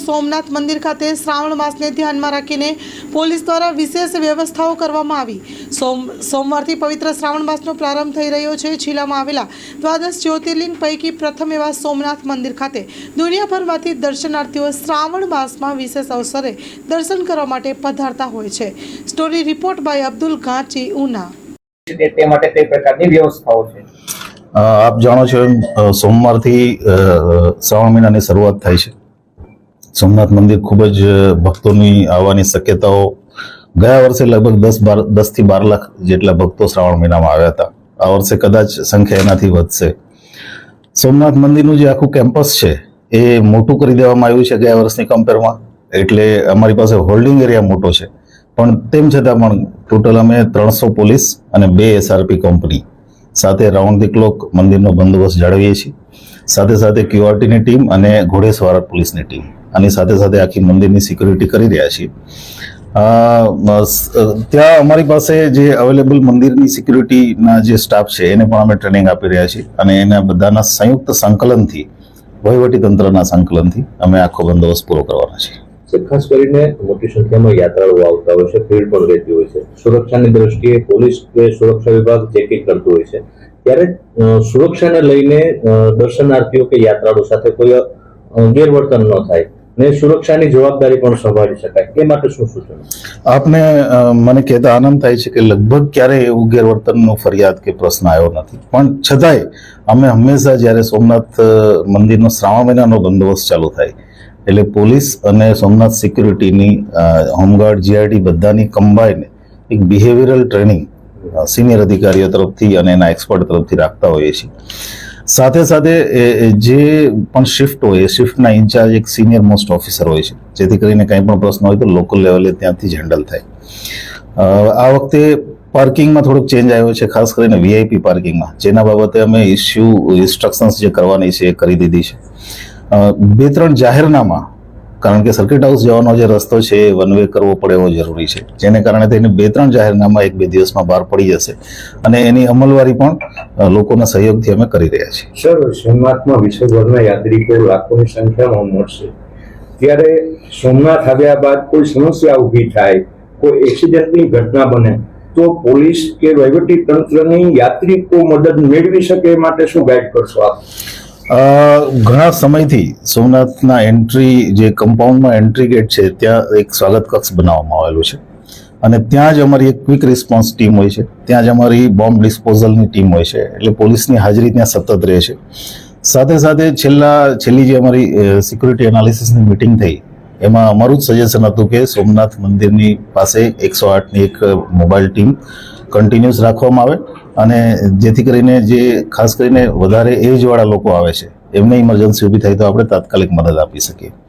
સોમનાથ મંદિર ખાતે શ્રાવણ માસને ધ્યાનમાં રાખીને પોલીસ દ્વારા વિશેષ વ્યવસ્થાઓ કરવામાં આવી. સોમ સોમવારથી પવિત્ર શ્રાવણ માસનો પ્રારંભ થઈ રહ્યો છે. જિલ્લામાં આવેલા દ્વાદશ જ્યોતિર્લિંગ પૈકી પ્રથમ એવા સોમનાથ મંદિર ખાતે દુનિયાભરમાંથી દર્શનાર્થીઓ શ્રાવણ માસમાં વિશેષ અવસરે દર્શન કરવા માટે પધારતા હોય છે. Story report by Abdul Ganchi Una. તે તે માટે કઈ પ્રકારની વ્યવસ્થાઓ છે. આપ જાણો છો એમ સોમવારથી શ્રાવણ મહિનાની શરૂઆત થાય છે. સોમનાથ મંદિર ખૂબ જ ભક્તોની આવવાની શક્યતાઓ ગયા વર્ષે લગભગ દસ બાર દસથી બાર લાખ જેટલા ભક્તો શ્રાવણ મહિનામાં આવ્યા હતા. આ વર્ષે કદાચ સંખ્યા એનાથી વધશે. સોમનાથ મંદિરનું જે આખું કેમ્પસ છે, એ મોટું કરી દેવામાં આવ્યું છે ગયા વર્ષની કમ્પેરમાં એટલે અમારી પાસે હોલ્ડિંગ એરિયા મોટો છે. પણ તેમ છતાં પણ ટોટલ અમે ત્રણસો પોલીસ અને બે એસઆરપી કંપની સાથે રાઉન્ડ ધી ક્લોક મંદિરનો બંદોબસ્ત જાળવીએ છીએ. સાથે સાથે ક્યુઆરટીની ટીમ અને ઘોડેસવાર પોલીસની ટીમ. આની સાથે સાથે આખી મંદિરની સિક્યુરિટી કરી રહ્યા છીએ. ત્યાં અમારી પાસે જે અવેલેબલ મંદિરની સિક્યુરિટીના જે સ્ટાફ છે, એને પણ અમે ટ્રેનિંગ આપી રહ્યા છીએ. અને એના બધાના સંયુક્ત સંકલનથી વહીવટી તંત્રના સંકલનથી અમે આખો બંદોબસ્ત પૂરો કરવાના છીએ. છે. ખાસ કરીને મોટી સંખ્યામાં યાત્રાળુઓ આવતા હોય છે, ભીડ પણ રહેતી હોય છે. સુરક્ષાની દ્રષ્ટિએ પોલીસ કે સુરક્ષા વિભાગ ચેકિંગ કરતું હોય છે. ત્યારે સુરક્ષાને લઈને દર્શનાર્થીઓ કે યાત્રાળુ સાથે કોઈ ગેરવર્તન ન થાય ને સુરક્ષાની જવાબદારી પણ સંભાળી શકાય. એ માટે શું સૂચન? આપને મને કહેતા આનંદ થાય છે કે લગભગ ક્યારેય એવું ગેરવર્તનનો ફરિયાદ કે પ્રશ્ન આવ્યો નથી. પણ છતાંય અમે હંમેશા જ્યારે સોમનાથ મંદિરનો શ્રાવણ મહિનાનો બંદોબસ્ત ચાલુ થાય એટલે પોલીસ અને સોમનાથ સિક્યુરિટીની હોમગાર્ડ જીઆરડી બધાની કમ્બાઈન એક બિહેવિયરલ ટ્રેનિંગ સિનિયર અધિકારીઓ તરફથી અને એના એક્સપર્ટ તરફથી રાખતા હોઈએ છીએ. સાથે સાથે જે પણ શિફ્ટ હોય, એ શિફ્ટના ઇન્ચાર્જ એક સિનિયર મોસ્ટ ઓફિસર હોય છે, જેથી કરીને કંઈ પણ પ્રશ્ન હોય તો લોકલ લેવલે ત્યાંથી જ હેન્ડલ થાય. આ વખતે પાર્કિંગમાં થોડોક ચેન્જ આવ્યો છે, ખાસ કરીને વીઆઈપી પાર્કિંગમાં જેના બાબતે અમે ઇસ્યુ ઇન્સ્ટ્રક્શન્સ જે કરવાની છે એ કરી દીધી છે. બે ત્રણ જાહેરનામા, કારણ કે સર્કિટ હાઉસ જવાનો જે રસ્તો છે એ વન વે કરવો પડે એવો જરૂરી છે. જેને કારણે થઈને બે ત્રણ જાહેરનામા એક બે દિવસમાં બહાર પડી જશે. અને એની અમલવારી પણ લોકોના સહયોગથી અમે કરી રહ્યા છીએ. સર સોમનાથમાં વિશ્વભરના યાત્રિકો લાખોની સંખ્યામાં મળશે. ત્યારે સોમનાથ આવ્યા બાદ કોઈ સમસ્યા ઊભી થાય, કોઈ એક્સિડન્ટની ઘટના બને, તો પોલીસ કે વહીવટી તંત્રની યાત્રિકો મદદ મેળવી શકે માટે શું ગાઈડ કરશો આપ? ઘણા સમયથી સોમનાથના એન્ટ્રી જે કમ્પાઉન્ડમાં એન્ટ્રી ગેટ છે, ત્યાં એક સ્વાગત કક્ષ બનાવવામાં આવેલું છે. અને ત્યાં જ અમારી એક ક્વિક રિસ્પોન્સ ટીમ હોય છે. ત્યાં જ અમારી બોમ્બ ડિસ્પોઝલની ટીમ હોય છે. એટલે પોલીસની હાજરી ત્યાં સતત રહે છે. સાથે સાથે છેલ્લા, છેલ્લી જે અમારી સિક્યુરિટી એનાલિસિસની મિટિંગ થઈ, એમાં અમારું જ સજેશન હતું કે સોમનાથ મંદિરની પાસે એકસો આઠની એક મોબાઈલ ટીમ કન્ટિન્યુઅસ રાખવામાં આવે. અને જેથી કરીને જે ખાસ કરીને વધારે એજવાળા લોકો આવે છે, એમને ઇમરજન્સી ઊભી થાય તો આપણે તાત્કાલિક મદદ આપી શકીએ.